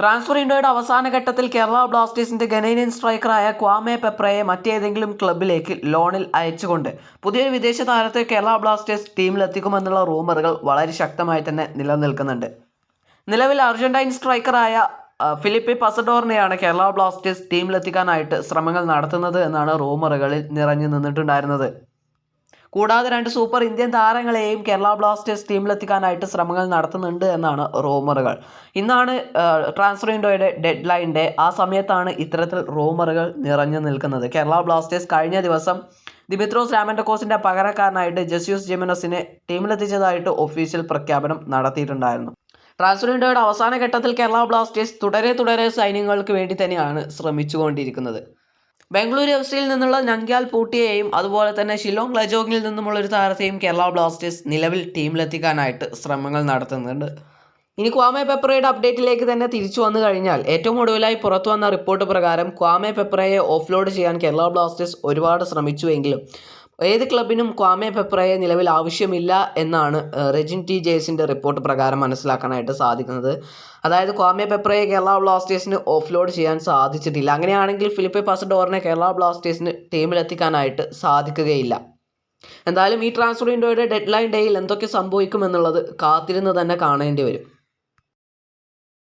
Transfer വിൻഡോയുടെ അവസാന ഘട്ടത്തിൽ കേരള ബ്ലാസ്റ്റേഴ്സിന്റെ ഗനേനിയൻ സ്ട്രൈക്കറായ ക്വാമെ പെപ്രയെ മറ്റേതെങ്കിലും ക്ലബിലേക്ക് ലോണിൽ അയച്ചുകൊണ്ട് പുതിയൊരു വിദേശ താരത്തെ കേരള ബ്ലാസ്റ്റേഴ്സ് ടീമിലെത്തിക്കുമെന്നുള്ള റൂമറുകൾ വളരെ ശക്തമായി തന്നെ നിലനിൽക്കുന്നുണ്ട്. നിലവിൽ അർജന്റൈൻ സ്ട്രൈക്കറായ ഫിലിപ്പി പസഡോറിനെയാണ് കേരള ബ്ലാസ്റ്റേഴ്സ് ടീമിലെത്തിക്കാനായിട്ട് ശ്രമങ്ങൾ നടത്തുന്നത് എന്നാണ് റൂമറുകളിൽ നിറഞ്ഞു നിന്നിട്ടുണ്ടായിരുന്നത്. കൂടാതെ രണ്ട് സൂപ്പർ ഇന്ത്യൻ താരങ്ങളെയും കേരള ബ്ലാസ്റ്റേഴ്സ് ടീമിലെത്തിക്കാനായിട്ട് ശ്രമങ്ങൾ നടത്തുന്നുണ്ട് എന്നാണ് റൂമറുകൾ. ഇന്നാണ് ട്രാൻസ്ഫർ വിൻഡോയുടെ ഡെഡ് ലൈന്റെ ആ സമയത്താണ് ഇത്തരത്തിൽ റൂമറുകൾ നിറഞ്ഞു നിൽക്കുന്നത്. കേരള ബ്ലാസ്റ്റേഴ്സ് കഴിഞ്ഞ ദിവസം ദിമിത്രോസ് രാമൻഡക്കോസിന്റെ പകരക്കാരനായിട്ട് ജസ്യൂസ് ജിമിനസിനെ ടീമിലെത്തിച്ചതായിട്ട് ഒഫീഷ്യൽ പ്രഖ്യാപനം നടത്തിയിട്ടുണ്ടായിരുന്നു. ട്രാൻസ്ഫർ വിൻഡോയുടെ അവസാന ഘട്ടത്തിൽ കേരള ബ്ലാസ്റ്റേഴ്സ് തുടരെ തുടരെ സൈന്യങ്ങൾക്ക് വേണ്ടി തന്നെയാണ് ശ്രമിച്ചുകൊണ്ടിരിക്കുന്നത്. ബാംഗ്ലൂരു എഫ് നിന്നുള്ള നങ്ക്യാൽ പൂട്ടിയെയും അതുപോലെ തന്നെ ഷിലോങ് ലജോങ്ങിൽ നിന്നുമുള്ള ഒരു താരത്തെയും കേരള ബ്ലാസ്റ്റേഴ്സ് നിലവിൽ ടീമിലെത്തിക്കാനായിട്ട് ശ്രമങ്ങൾ നടത്തുന്നുണ്ട്. ഇനി ക്വാമെ പെപ്പറയുടെ അപ്ഡേറ്റിലേക്ക് തന്നെ തിരിച്ചു വന്നു കഴിഞ്ഞാൽ ഏറ്റവും ഒടുവിലായി പുറത്തു വന്ന റിപ്പോർട്ട് പ്രകാരം ക്വാമെ പെപ്പറയെ ഓഫ്ലോഡ് ചെയ്യാൻ കേരള ബ്ലാസ്റ്റേഴ്സ് ഒരുപാട് ശ്രമിച്ചുവെങ്കിലും ഏത് ക്ലബിനും ക്വാമെ പെപ്രയെ നിലവിൽ ആവശ്യമില്ല എന്നാണ് റെജിൻ ടി ജേസിന്റെ റിപ്പോർട്ട് പ്രകാരം മനസ്സിലാക്കാനായിട്ട് സാധിക്കുന്നത്. അതായത് ക്വാമെ പെപ്രയെ കേരള ബ്ലാസ്റ്റേഴ്സിന് ഓഫ്ലോഡ് ചെയ്യാൻ സാധിച്ചിട്ടില്ല. അങ്ങനെയാണെങ്കിൽ ഫിലിപ്പെ പാസഡോറിനെ കേരള ബ്ലാസ്റ്റേഴ്സിന് ടീമിലെത്തിക്കാനായിട്ട് സാധിക്കുകയില്ല. എന്തായാലും ഈ ട്രാൻസ്ഫർ വിൻഡോയുടെ ഡെഡ് ലൈൻ ഡേയിൽ എന്തൊക്കെ സംഭവിക്കുമെന്നുള്ളത് കാത്തിരുന്ന് തന്നെ കാണേണ്ടി വരും.